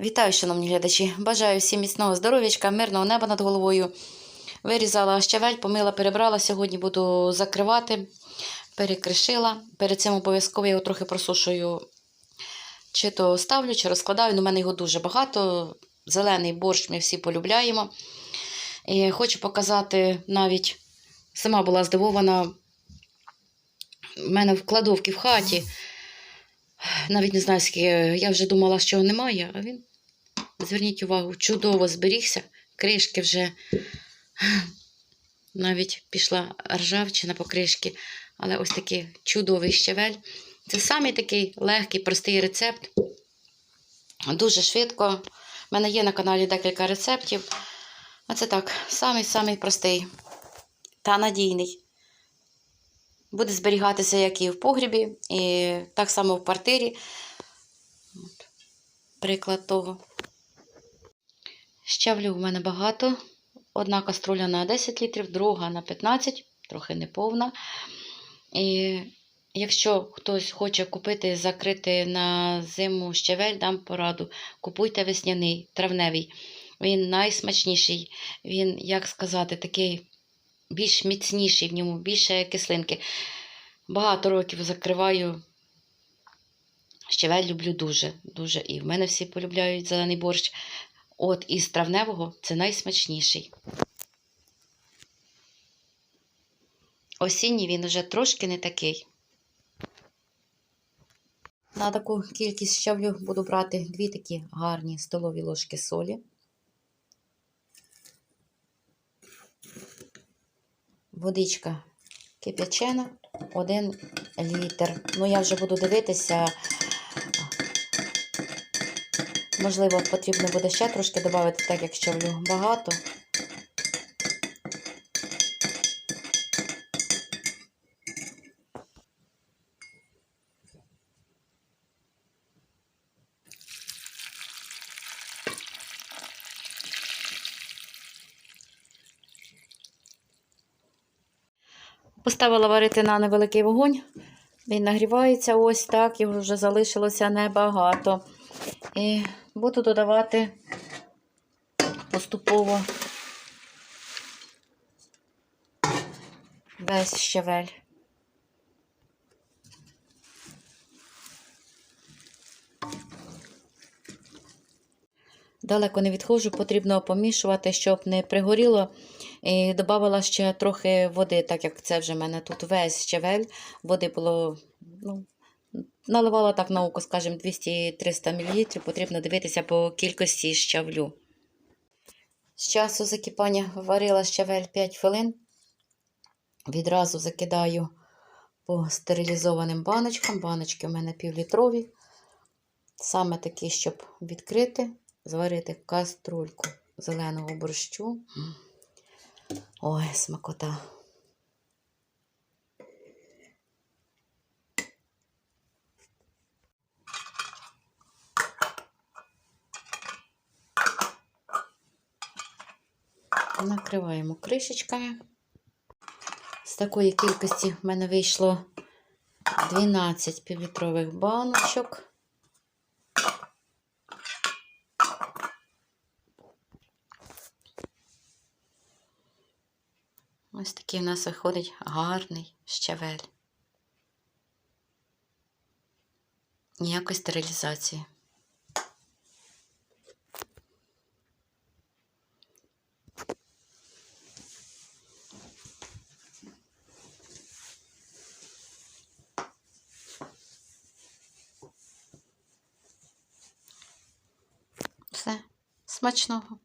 Вітаю, шановні глядачі! Бажаю всім міцного здоров'ячка, мирного неба над головою. Вирізала щавель, помила, перебрала. Сьогодні буду закривати, перекришила. Перед цим обов'язково я його трохи просушую. Чи то ставлю, чи розкладаю. Ну, У мене його дуже багато. Зелений борщ ми всі полюбляємо. І хочу показати навіть, сама була здивована. У мене в кладовці в хаті. Навіть не знаю, скільки. Я вже думала, що його немає, а він, зверніть увагу, чудово зберігся. Кришки вже навіть пішла ржавчина по кришки. Але ось такий чудовий щавель. Це самий такий легкий, простий рецепт. Дуже швидко. У мене є на каналі декілька рецептів. А це так, самий-самий простий та надійний. Буде зберігатися як і в погрібі, і так само в квартирі. От. Приклад того. Щавлю в мене багато. Одна каструля на 10 літрів, друга на 15, трохи неповна. І якщо хтось хоче купити, закрити на зиму щавель, дам пораду. Купуйте весняний, травневий. Він найсмачніший. Він, як сказати, такий більш міцніший в ньому, більше кислинки. Багато років закриваю. Щавель люблю дуже. дуже. І в мене всі полюбляють зелений борщ. От із травневого це найсмачніший. Осінній він вже трошки не такий. На таку кількість щавлю буду брати дві такі гарні столові ложки солі. Водичка кип'ячена, 1 літр. Ну, я вже буду дивитися. Можливо, потрібно буде ще трошки додати, так як щавлю багато. Поставила варити на невеликий вогонь. Він нагрівається ось так, його вже залишилося небагато. І буду додавати поступово весь щавель. Далеко не відходжу, потрібно помішувати, щоб не пригоріло. І додавала ще трохи води, так як це вже в мене тут весь щавель. Води було, ну, наливала так на око, скажімо, 200-300 мл. Потрібно дивитися по кількості щавлю. З часу закипання варила щавель 5 хвилин. Відразу закидаю по стерилізованим баночкам. Баночки у мене півлітрові. Саме такі, щоб відкрити, зварити каструльку зеленого борщу. Ой, смакота. Накриваємо кришечками. З такої кількості в мене вийшло 12 півлітрових баночок. Ось такий в нас виходить гарний щавель. Ніякої стерилізації. Все, смачного.